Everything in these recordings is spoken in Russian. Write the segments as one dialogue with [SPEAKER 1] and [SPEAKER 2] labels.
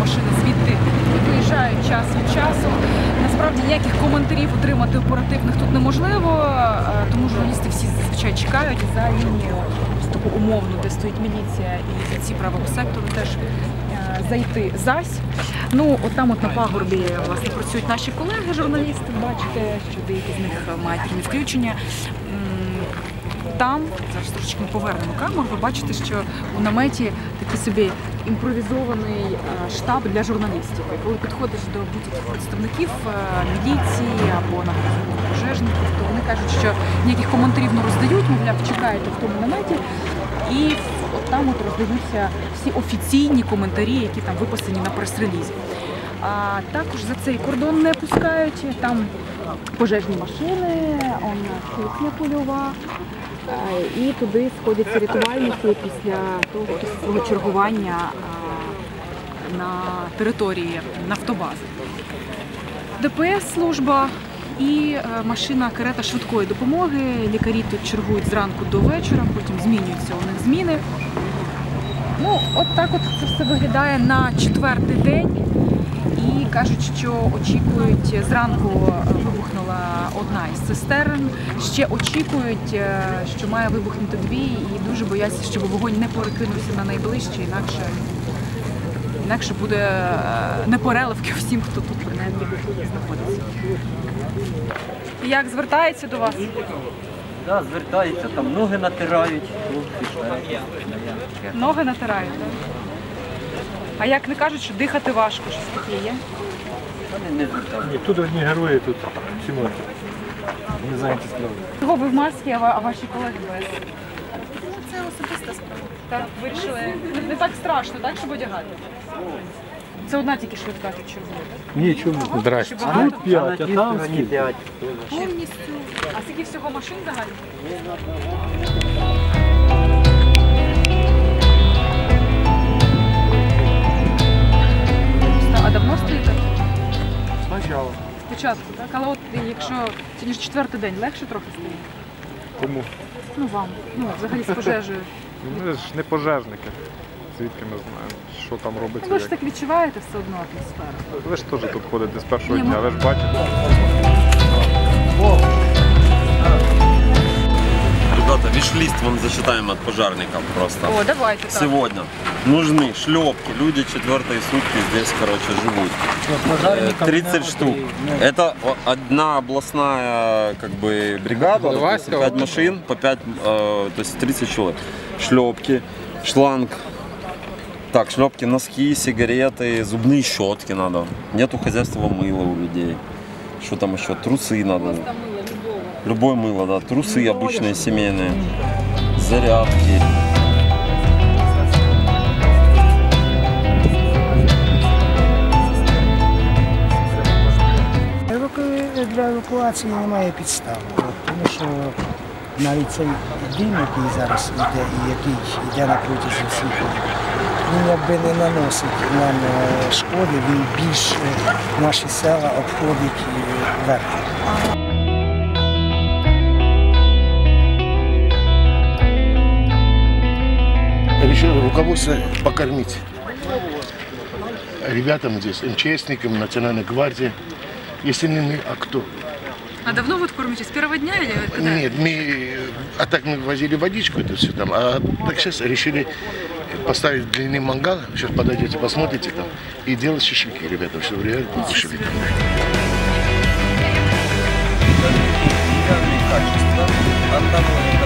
[SPEAKER 1] машини звідти виїжджають час від часу. Насправді ніяких коментарів отримати оперативних тут неможливо, е, тому журналісти всі зазвичай чекають за лінією таку умовну, де стоїть міліція і бійці правого сектору теж е, зайти зась. Ну, от там от на пагорбі власне працюють наші колеги, журналісти. Бачите, що деякі з них мають різні включення. Там зараз трошечки повернемо камеру. Ви бачите, що у наметі такий собі імпровізований е, штаб для журналістів. Коли підходиш до будь-яких представників е, міліції або наприклад пожежників, то вони кажуть, що ніяких коментарів не роздають, мовляв, чекаєте в тому наметі. І от там от роздаються всі офіційні коментарі, які там виписані на прес-релізі. А також за цей кордон не пускають. Там пожежні машини, он кухня польова. Е, І туди сходяться рятувальники після того свого чергування е, на території нафтобази. ДПС служба і е, машина карета швидкої допомоги. Лікарі тут чергують зранку до вечора, потім змінюються у них зміни. Ну, от так от це все виглядає на четвертий день. Кажуть, що очікують зранку е, вибухнула одна із цистерн. Ще очікують, е, що має вибухнути дві, і дуже бояться, щоб вогонь не перекинувся на найближче, інакше, інакше буде е, непереливки всім, хто тут принаймні знаходиться. Як звертається до вас?
[SPEAKER 2] Да, звертаються, там ноги натирають, хлопці.
[SPEAKER 1] Ноги натирають, так? А як не кажуть, що дихати важко, щось таке є?
[SPEAKER 2] Вони не
[SPEAKER 3] тут одні герої, тут всі мертві. Не зайняті справи.
[SPEAKER 1] Чого ви в масці, а ва- а ваші колеги без?
[SPEAKER 4] Це особиста справа.
[SPEAKER 1] Так, вирішили. Не, не так страшно, так, щоб одягати. Це одна тільки швидка тут чергує, так?
[SPEAKER 3] Ні, чому? Здрасте.
[SPEAKER 1] Багато?
[SPEAKER 3] Тут п'ять, а там скільки?
[SPEAKER 2] п'ять.
[SPEAKER 4] Повністю
[SPEAKER 1] А скільки всього машин загально?
[SPEAKER 3] Спочатку,
[SPEAKER 1] так? Але от якщо сьогодні ж четвертий день, легше трохи стає?
[SPEAKER 3] Кому?
[SPEAKER 1] Ну вам. Ну, взагалі з пожежею.
[SPEAKER 5] Ми ж не пожежники. Звідки ми знаємо, що там робиться.
[SPEAKER 1] Ну, ви ж так відчуваєте все одно атмосферу.
[SPEAKER 5] Ви ж теж тут ходите з першого дня, ви ж бачите.
[SPEAKER 6] Ребята, виш-лист вам зачитаем от пожарников просто.
[SPEAKER 1] О, давайте так.
[SPEAKER 6] Сегодня нужны шлепки. Люди четвертые сутки здесь, короче, живут. Э, 30 штук. Это о- одна областная как бы бригада, допустим, 5 машин по 5, э, то есть 30 человек. Шлепки, шланг. Так, шлепки, носки, сигареты, зубные щетки надо. Нету хозяйства мыла у людей. Что там еще? Трусы надо. Любое мыло, да. Трусы обычные, семейные. Зарядки.
[SPEAKER 7] Еваку- Для евакуації немає підстав, тому що навіть цей дим, який зараз йде і який йде на протязі всіх, він якби не наносить нам е, шкоди, він більш е, наші села обходить е,
[SPEAKER 8] Решил руководство покормить ребятам здесь, МЧСникам, Национальной гвардии. Если не мы, а кто?
[SPEAKER 1] А давно вы кормите? С первого дня или когда?
[SPEAKER 8] Нет, мы, а так мы возили водичку, это все там, а так сейчас решили поставить длинный мангал, сейчас подойдете, посмотрите там, и делать шашлыки, ребята, все реально
[SPEAKER 2] качества. Антоновы, это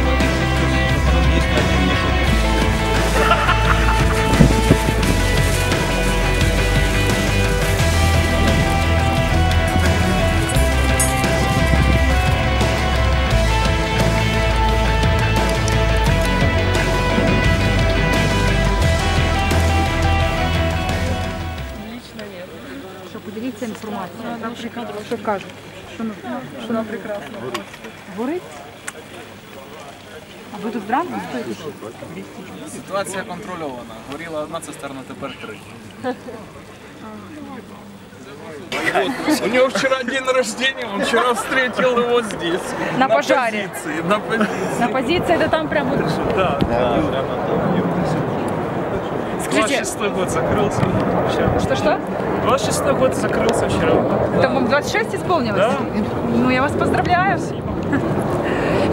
[SPEAKER 1] що кажуть? Що, ну, що вона прекрасно. Горить? А ви тут зранку стоїте?
[SPEAKER 9] Ситуація контрольована. Горіла одна цистерна, тепер три. У него вчера день рождения, он вчера встретил его здесь.
[SPEAKER 1] На пожаре.
[SPEAKER 9] позиции, на позиции.
[SPEAKER 1] На позиції, де там прямо
[SPEAKER 9] Да, да, прямо там.
[SPEAKER 1] Скажите,
[SPEAKER 9] 26 год закрылся вчера.
[SPEAKER 1] что-что?
[SPEAKER 9] 26 год закрылся вчера.
[SPEAKER 1] Там вам 26 исполнилось?
[SPEAKER 9] Да.
[SPEAKER 1] Ну, я вас поздравляю.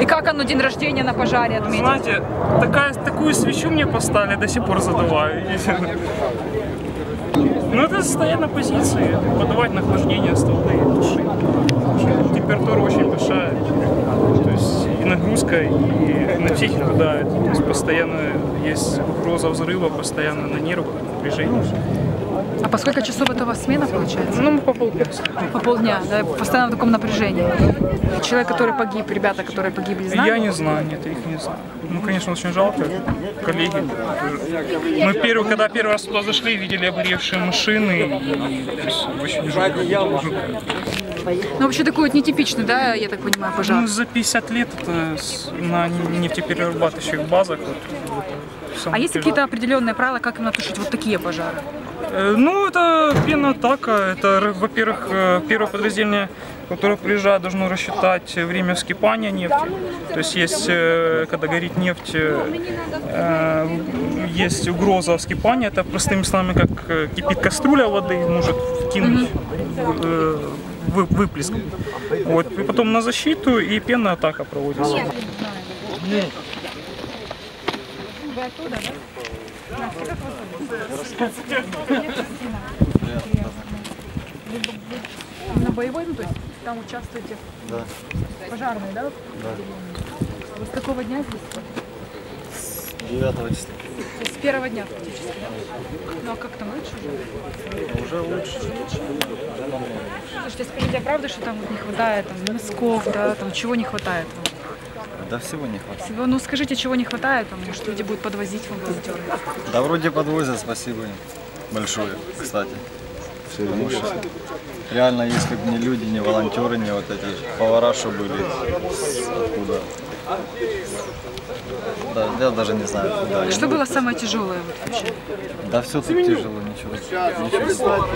[SPEAKER 1] И как оно день рождения на пожаре отметить?
[SPEAKER 9] Знаете, такая, такую свечу мне поставили, до сих пор задуваю. Ну, это стоять на позиции, подавать на охлаждение стволы. Температура очень большая. То есть и нагрузка, и на психику давит. То есть постоянно есть угроза взрыва, постоянно на нервах напряжение.
[SPEAKER 1] А по сколько часов это у вас смена получается?
[SPEAKER 9] Ну, по полдня.
[SPEAKER 1] По полдня, да, постоянно в таком напряжении. Человек, который погиб, ребята, которые погибли, знают?
[SPEAKER 9] Я не знаю, нет, их не знаю. Ну, конечно, очень жалко, коллеги. Мы первый, когда первый раз туда зашли, видели обгоревшие машины, и есть, очень жалко.
[SPEAKER 1] Ну, вообще такой вот нетипичный, да, я так понимаю, пожар.
[SPEAKER 9] Ну, за 50 лет это на нефтеперерабатывающих базах. Вот,
[SPEAKER 1] А есть какие-то определенные правила, как именно тушить вот такие пожары?
[SPEAKER 9] Э, Ну, это пеноатака. Это, р- во-первых, э, первое подразделение, которое приезжает, должно рассчитать время вскипания нефти. То есть, есть, э, когда горит нефть, э, э, есть угроза вскипания. Это простыми словами, как э, кипит кастрюля воды, может вкинуть э, вы- выплеск. Вот. И потом на защиту и пенная атака проводится.
[SPEAKER 1] Вы оттуда, да? На боевой, ну то есть там участвуете? Да. Пожарные, да? Да. Вы с какого дня здесь?
[SPEAKER 3] 9 числа.
[SPEAKER 1] С первого дня фактически, да? Ну а как там лучше уже?
[SPEAKER 3] Уже лучше.
[SPEAKER 1] Слушайте, скажите, а правда, что там вот не хватает там, носков, да, там чего не хватает? вам?
[SPEAKER 3] Да всего не хватает.
[SPEAKER 1] Всего, ну скажите, чего не хватает, там, может люди будут подвозить вам волонтеры?
[SPEAKER 3] Да вроде подвозят, спасибо им. Большое, кстати. Потому что реально, если бы не люди, не волонтеры, не вот эти повара, что были, с- откуда. Да, я даже не знаю, куда.
[SPEAKER 1] Что было самое тяжелое вот вообще?
[SPEAKER 3] Да все тут тяжело, ничего. ничего.